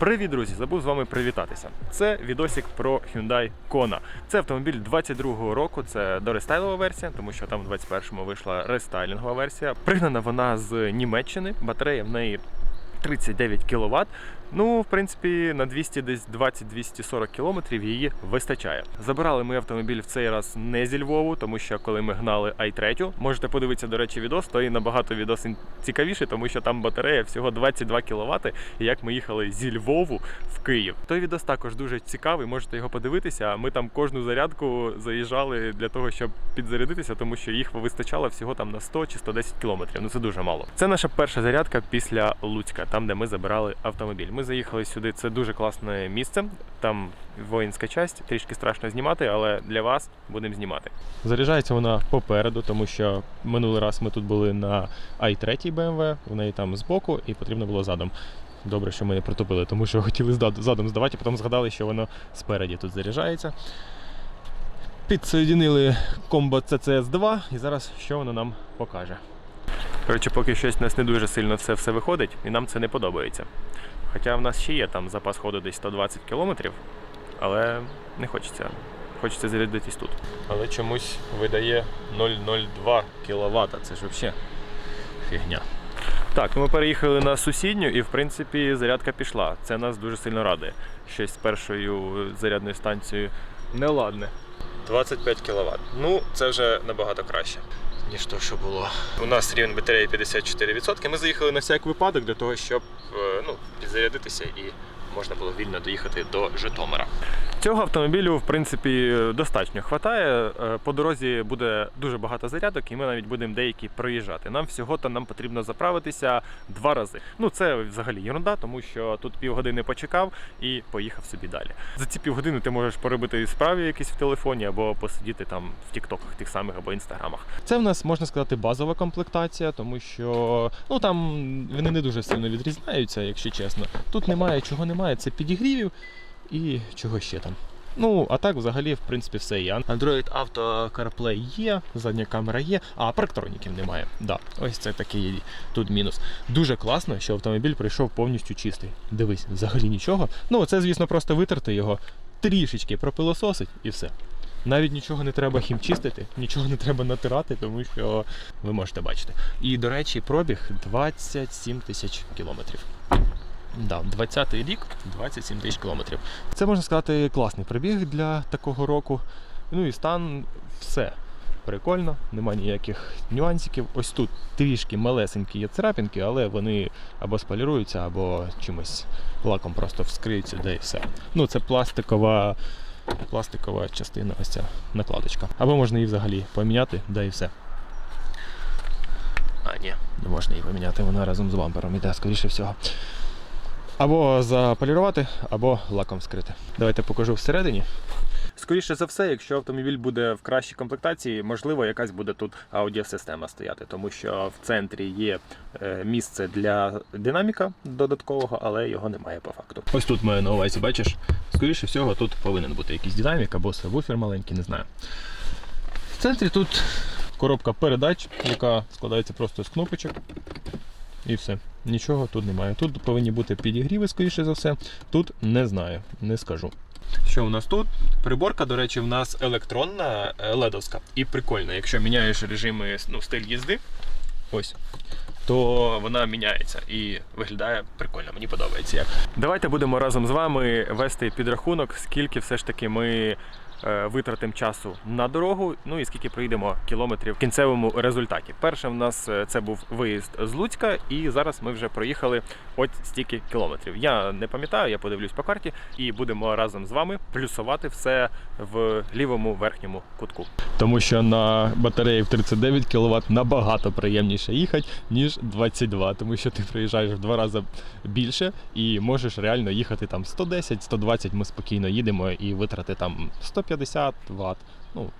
Привіт, друзі! Забув з вами привітатися. Це відосик про Hyundai Kona. Це автомобіль 22-го року. Це дорестайлова версія, тому що там в 21-му вийшла рестайлінгова версія. Пригнана вона з Німеччини. Батарея в неї 39 кВт. Ну, в принципі, на 200 десь 20-240 кілометрів її вистачає. Забирали ми автомобіль в цей раз не зі Львову, тому що коли ми гнали i3, можете подивитися, до речі, відос, то і набагато відос цікавіший, тому що там батарея всього 22 кВт, і як ми їхали зі Львову в Київ. Той відос також дуже цікавий, можете його подивитися. Ми там кожну зарядку заїжджали для того, щоб підзарядитися, тому що їх вистачало всього там на 100 чи 110 кілометрів. Ну це дуже мало. Це наша перша зарядка після Луцька, там де ми забирали автомобіль. Ми заїхали сюди. Це дуже класне місце. Там воїнська часть, трішки страшно знімати, але для вас будемо знімати. Заряджається вона попереду, тому що минулий раз ми тут були на i3 BMW, в неї там збоку, і потрібно було задом. Добре, що ми не протопили, тому що хотіли задом здавати, а потім згадали, що воно спереді тут заряджається. Підсоєдинили Combo CCS 2 і зараз що воно нам покаже. Коротше, поки щось у нас не дуже сильно це все виходить, і нам це не подобається. Хоча в нас ще є там запас ходу десь 120 км, але не хочеться. Хочеться зарядитись тут. Але чомусь видає 0,02 кВт. Це ж взагалі фігня. Так, ну ми переїхали на сусідню і в принципі зарядка пішла. Це нас дуже сильно радує. Щось з першою зарядною станцією неладне. 25 кВт. Ну, це вже набагато краще, ніж то, що було. У нас рівень батареї 54%. Ми заїхали на всяк випадок для того, щоб е, ну, підзарядитися і можна було вільно доїхати до Житомира. Цього автомобілю, в принципі, достатньо хватає. Е, По дорозі буде дуже багато зарядок, і ми навіть будемо деякі проїжджати. Нам всього-то нам потрібно заправитися два рази. Ну це взагалі ерунда, тому що тут півгодини почекав і поїхав собі далі. За ці півгодини ти можеш поробити справи якісь в телефоні або посидіти там в тіктоках тих самих або інстаграмах. Це в нас можна сказати базова комплектація, тому що ну там вони не дуже сильно відрізняються, якщо чесно. Тут немає чого немає, це підігрівів і чого ще там. Ну, а так, взагалі, в принципі, все є. Android Auto CarPlay є, задня камера є, а парктроніків немає. Да, ось це такий тут мінус. Дуже класно, що автомобіль прийшов повністю чистий. Дивись, взагалі нічого. Ну, це, звісно, просто витерти його, трішечки пропилососить і все. Навіть нічого не треба хімчистити, нічого не треба натирати, тому що ви можете бачити. І, до речі, пробіг 27 тисяч кілометрів. Да, 20-й рік 27 тисяч кілометрів. Це можна сказати класний пробіг для такого року. Ну і стан все. Прикольно, нема ніяких нюансиків. Ось тут трішки малесенькі є царапінки, але вони або спаліруються, або чимось лаком просто вскриються, де і все. Ну, це пластикова, пластикова частина, ось ця накладочка. Або можна її взагалі поміняти, да і все. А, ні, не можна її поміняти, вона разом з бампером іде, скоріше всього. Або заполірувати, або лаком скрити. Давайте покажу всередині. Скоріше за все, якщо автомобіль буде в кращій комплектації, можливо, якась буде тут аудіосистема стояти, тому що в центрі є е, місце для динаміка додаткового, але його немає по факту. Ось тут маю на увазі, бачиш? Скоріше всього, тут повинен бути якийсь динамік або сабвуфер маленький, не знаю. В центрі тут коробка передач, яка складається просто з кнопочок. І все. Нічого тут немає. Тут повинні бути підігріви, скоріше за все. Тут не знаю, не скажу. Що у нас тут? Приборка, до речі, в нас електронна, е, ледовська. І прикольна. Якщо міняєш режими, ну, стиль їзди, ось, то вона міняється і виглядає прикольно. Мені подобається як. Давайте будемо разом з вами вести підрахунок, скільки все ж таки ми витратимо часу на дорогу, ну і скільки проїдемо кілометрів в кінцевому результаті. Перше в нас е, це був виїзд з Луцька, і зараз ми вже проїхали от стільки кілометрів. Я не пам'ятаю, я подивлюсь по карті, і будемо разом з вами плюсувати все в лівому верхньому кутку. Тому що на батареї в 39 кВт набагато приємніше їхати, ніж 22, тому що ти приїжджаєш в два рази більше і можеш реально їхати там 110-120, ми спокійно їдемо і витрати там 150 Вт. Ну,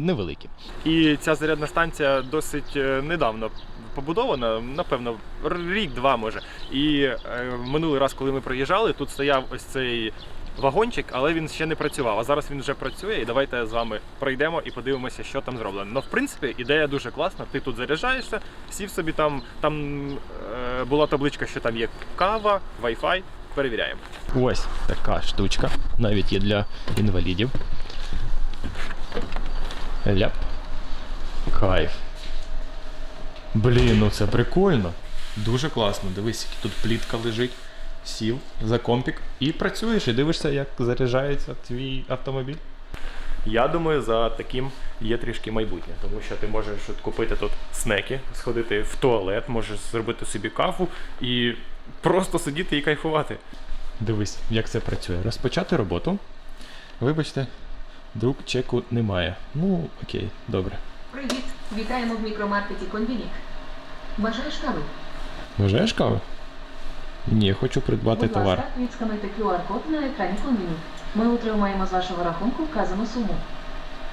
невеликі. І ця зарядна станція досить е, недавно побудована, напевно, рік-два може. І е, минулий раз, коли ми проїжджали, тут стояв ось цей вагончик, але він ще не працював. А зараз він вже працює, і давайте з вами пройдемо і подивимося, що там зроблено. Ну, в принципі, ідея дуже класна. Ти тут заряджаєшся, сів собі там. Там е, була табличка, що там є кава, Wi-Fi. Перевіряємо. Ось така штучка. Навіть є для інвалідів. Ляп. Кайф. Блін, ну це прикольно. Дуже класно. Дивись, тут плітка лежить. Сів за компік і працюєш, і дивишся, як заряджається твій автомобіль. Я думаю, за таким є трішки майбутнє, тому що ти можеш от купити тут снеки, сходити в туалет, можеш зробити собі каву і просто сидіти і кайфувати. Дивись, як це працює. Розпочати роботу. Вибачте, друг чеку немає. Ну, окей, добре. Привіт! Вітаємо в мікромаркеті Конвінік. Бажаєш кави? Бажаєш кави? Ні, хочу придбати Будь товар. ласка, відскануйте QR-код на екрані Конвінік. Ми отримаємо з вашого рахунку вказану суму.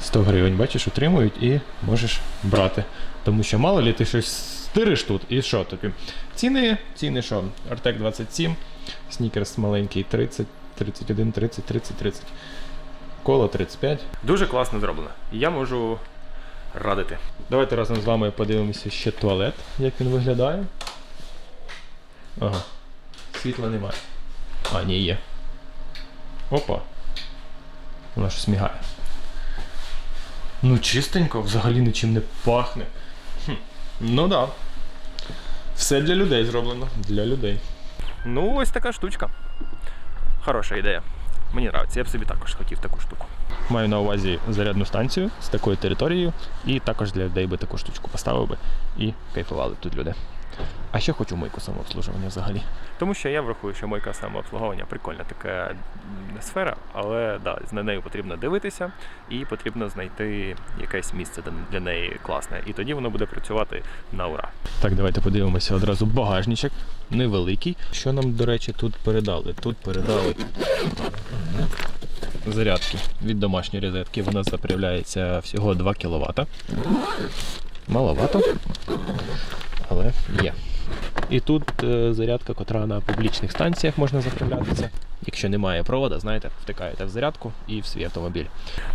100 гривень, бачиш, отримують і можеш брати. Тому що мало лі ти щось стириш тут, і що тобі? Ціни, ціни що? Артек 27, снікерс маленький 30, 31, 30, 30, 30. Коло 35. Дуже класно зроблено. Я можу радити. Давайте разом з вами подивимося ще туалет, як він виглядає. Ага. Світла немає. А, ні, є. Опа. Вона щось мігає. Ну, чистенько, взагалі нічим не пахне. Хм. Ну да. Все для людей зроблено. Для людей. Ну, ось така штучка. Хороша ідея. Мені подобається, я б собі також хотів таку штуку. Маю на увазі зарядну станцію з такою територією, і також для людей би таку штучку поставив би і кайфували тут люди. А ще хочу мойку самообслуговування взагалі. Тому що я врахую, що мойка самообслуговування прикольна така сфера, але да, на нею потрібно дивитися і потрібно знайти якесь місце для- для неї класне. І тоді воно буде працювати на ура. Так, давайте подивимося одразу багажничок. Невеликий. Що нам, до речі, тут передали? Тут передали зарядки від домашньої розетки. Вона заправляється всього 2 кВт. Маловато, але є. І тут е, зарядка, котра на публічних станціях можна заправлятися. Якщо немає провода, знаєте, втикаєте в зарядку і в свій автомобіль.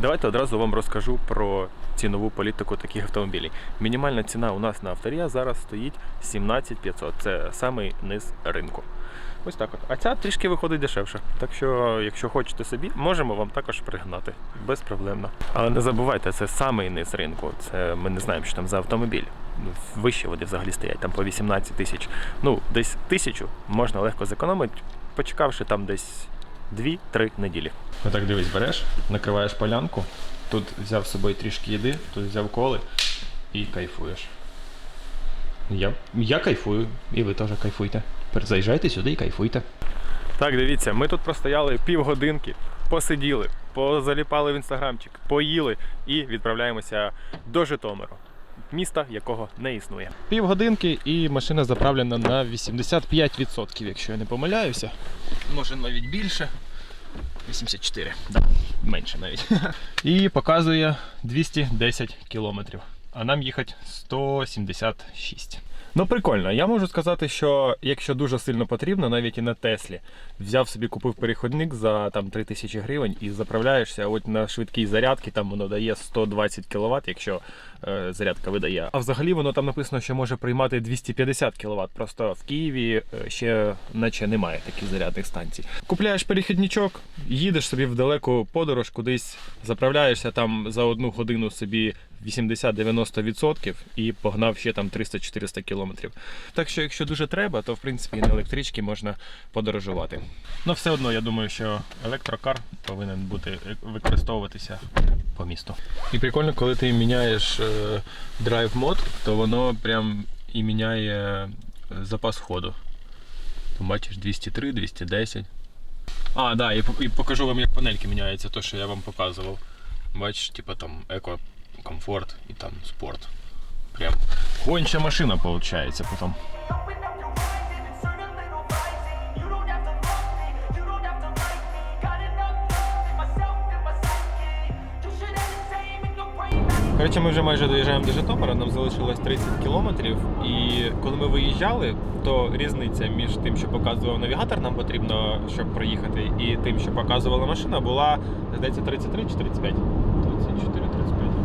Давайте одразу вам розкажу про цінову політику таких автомобілів. Мінімальна ціна у нас на авторія зараз стоїть 17 500. Це самий низ ринку. Ось так от. А ця трішки виходить дешевше. Так що, якщо хочете собі, можемо вам також пригнати. Безпроблемно. Але не забувайте, це самий низ ринку. Це ми не знаємо, що там за автомобіль. Ну, Вище вони взагалі стоять, там по 18 тисяч. Ну, десь тисячу можна легко зекономити, почекавши там десь 2-3 неділі. Отак дивись, береш, накриваєш полянку, тут взяв з собою трішки їди, тут взяв коли і кайфуєш. Я, я кайфую, і ви теж кайфуйте. Заїжджайте сюди і кайфуйте. Так, дивіться, ми тут простояли півгодинки, посиділи, позаліпали в інстаграмчик, поїли і відправляємося до Житомиру. Міста, якого не існує. Півгодинки і машина заправлена на 85%, якщо я не помиляюся. Може навіть більше. 84, да, менше навіть. І показує 210 кілометрів. А нам їхати 176. Ну, прикольно. Я можу сказати, що якщо дуже сильно потрібно, навіть і на Теслі, взяв собі, купив переходник за там 3000 гривень і заправляєшся от на швидкій зарядці, там воно дає 120 кВт, якщо е, зарядка видає. А взагалі воно там написано, що може приймати 250 кВт. Просто в Києві е, ще наче немає таких зарядних станцій. Купляєш перехідничок, їдеш собі в далеку подорож, кудись заправляєшся там за одну годину собі 80-90% і погнав ще там 300-400 кілометрів. Так що, якщо дуже треба, то в принципі на електричці можна подорожувати. Ну, все одно, я думаю, що електрокар повинен бути е, використовуватися по місту. І прикольно, коли ти міняєш е, драйв мод, то воно прям і міняє е, запас ходу. Там бачиш 203, 210. А, да, і, і покажу вам, як панельки міняються, то, що я вам показував. Бачиш, типа там еко, комфорт і там спорт. Прям гонча машина your brain. Коротше, ми вже майже доїжджаємо до Житомира, нам залишилось 30 кілометрів. І коли ми виїжджали, то різниця між тим, що показував навігатор, нам потрібно, щоб проїхати, і тим, що показувала машина, була, здається, 33 чи 35?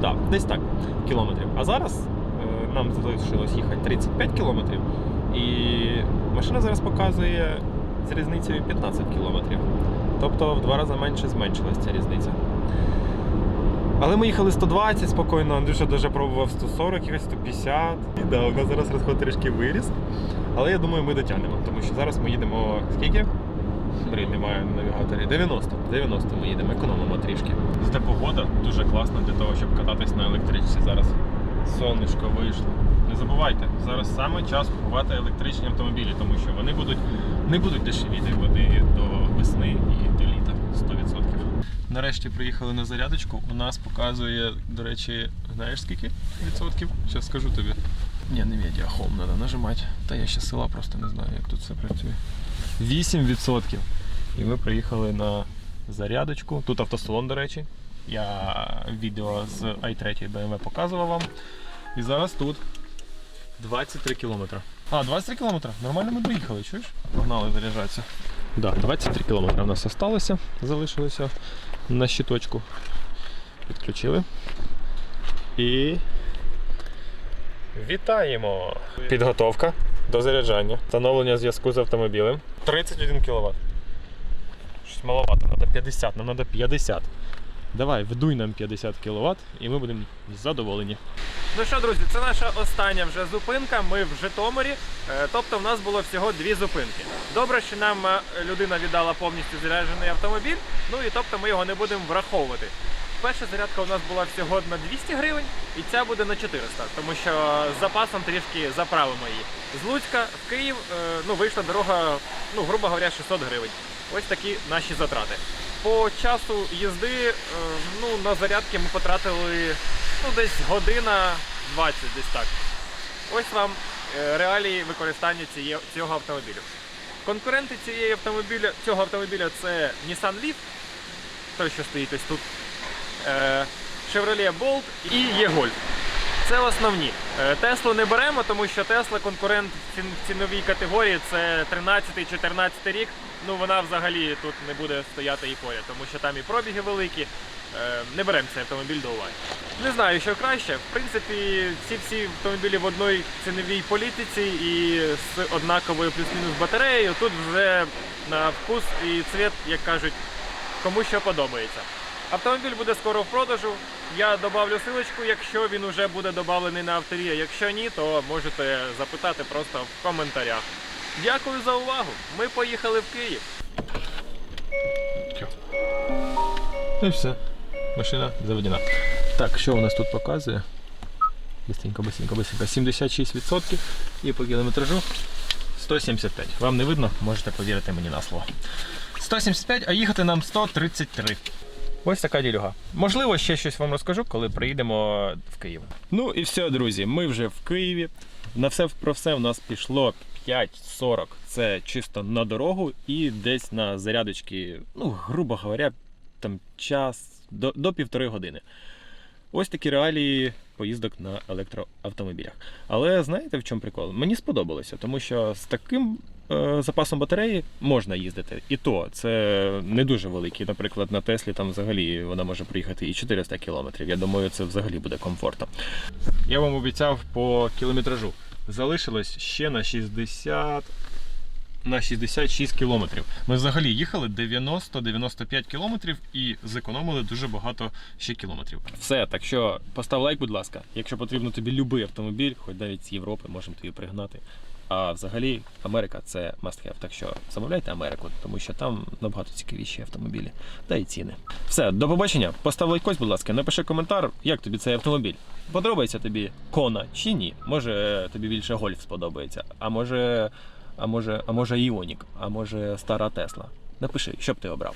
34, 35. Так, десь так, кілометрів. А зараз е, нам залишилось їхати 35 кілометрів. І машина зараз показує з різницею 15 кілометрів. Тобто в два рази менше зменшилась ця різниця. Але ми їхали 120 спокійно, Андрюша даже пробував 140, якось 150. І да, у нас зараз розход трішки виріс. Але я думаю, ми дотягнемо, тому що зараз ми їдемо скільки? Блін, немає на навігаторі. 90. 90 ми їдемо, економимо трішки. Зате погода дуже класна для того, щоб кататись на електричці зараз. Сонечко вийшло. Не забувайте, зараз саме час купувати електричні автомобілі, тому що вони будуть не будуть дешевіти води до весни і до літа 100%. Нарешті приїхали на зарядочку. У нас показує, до речі, знаєш скільки відсотків? Зараз скажу тобі. Ні, не медіа Home треба нажимати. Та я ще села просто не знаю, як тут все працює. 8%. І ми приїхали на зарядочку. Тут автосалон, до речі. Я відео з i3 BMW показував вам. І зараз тут 23 кілометри. А, 23 кілометри. Нормально ми доїхали, чуєш? Погнали заряджатися. Да, 23 кілометри у нас залишилося, залишилося на щиточку. Підключили. І. Вітаємо! Підготовка до заряджання. Встановлення зв'язку з автомобілем. 31 кВт. Щось маловато, треба 50, нам треба 50. Давай, вдуй нам 50 кВт і ми будемо задоволені. Ну що, друзі, це наша остання вже зупинка. Ми в Житомирі. Е, Тобто в нас було всього дві зупинки. Добре, що нам е, людина віддала повністю заряджений автомобіль, ну і тобто ми його не будемо враховувати. Перша зарядка у нас була всього на 200 гривень, і ця буде на 400, тому що з запасом трішки заправимо її. З Луцька в Київ е, ну, вийшла дорога, ну, грубо говоря, 600 гривень. Ось такі наші затрати. По часу їзди е, ну, на зарядки ми потратили ну, десь година 20, десь так. Ось вам е, реалії використання цього автомобілю. Конкуренти цієї автомобіля, цього автомобіля це Nissan Leaf, той, що стоїть ось тут, Chevrolet Bolt і E-Golf. Це основні. Е, Теслу не беремо, тому що Тесла конкурент в ціновій категорії це 13-14 рік. Ну вона взагалі тут не буде стояти і поряд, тому що там і пробіги великі. Е, Не беремо цей автомобіль до уваги. Не знаю, що краще. В принципі, ці всі автомобілі в одній ціновій політиці і з однаковою плюс-мінус батареєю. Тут вже на вкус і цвіт, як кажуть, кому що подобається. Автомобіль буде скоро в продажу. Я добавлю силочку, якщо він вже буде додавлений на авторія. Якщо ні, то можете запитати просто в коментарях. Дякую за увагу. Ми поїхали в Київ. Ну і все. Машина заведена. Так, що у нас тут показує? Быстренько, быстренько, быстренько. 76% і по кілометражу 175. Вам не видно, можете повірити мені на слово. 175, а їхати нам 133. Ось така ділюга. Можливо, ще щось вам розкажу, коли приїдемо в Київ. Ну і все, друзі, ми вже в Києві. На все про все в нас пішло 5.40. Це чисто на дорогу і десь на зарядочки, ну, грубо говоря, там час до, до півтори години. Ось такі реалії поїздок на електроавтомобілях. Але знаєте в чому прикол? Мені сподобалося, тому що з таким запасом батареї можна їздити. І то це не дуже великий. Наприклад, на Теслі там взагалі вона може приїхати і 400 кілометрів. Я думаю, це взагалі буде комфортно. Я вам обіцяв по кілометражу. Залишилось ще на 60 на 66 кілометрів. Ми взагалі їхали 90-95 кілометрів і зекономили дуже багато ще кілометрів. Все, так що постав лайк, будь ласка. Якщо потрібно тобі будь-який автомобіль, хоч навіть з Європи, можемо тобі пригнати. А взагалі Америка це must have. Так що замовляйте Америку, тому що там набагато цікавіші автомобілі. Та й ціни. Все, до побачення. Постав лайкось, будь ласка, напиши коментар, як тобі цей автомобіль. Подобається тобі Кона чи ні? Може тобі більше гольф сподобається, а може, а може, а може Іонік, а може стара Тесла. Напиши, що б ти обрав.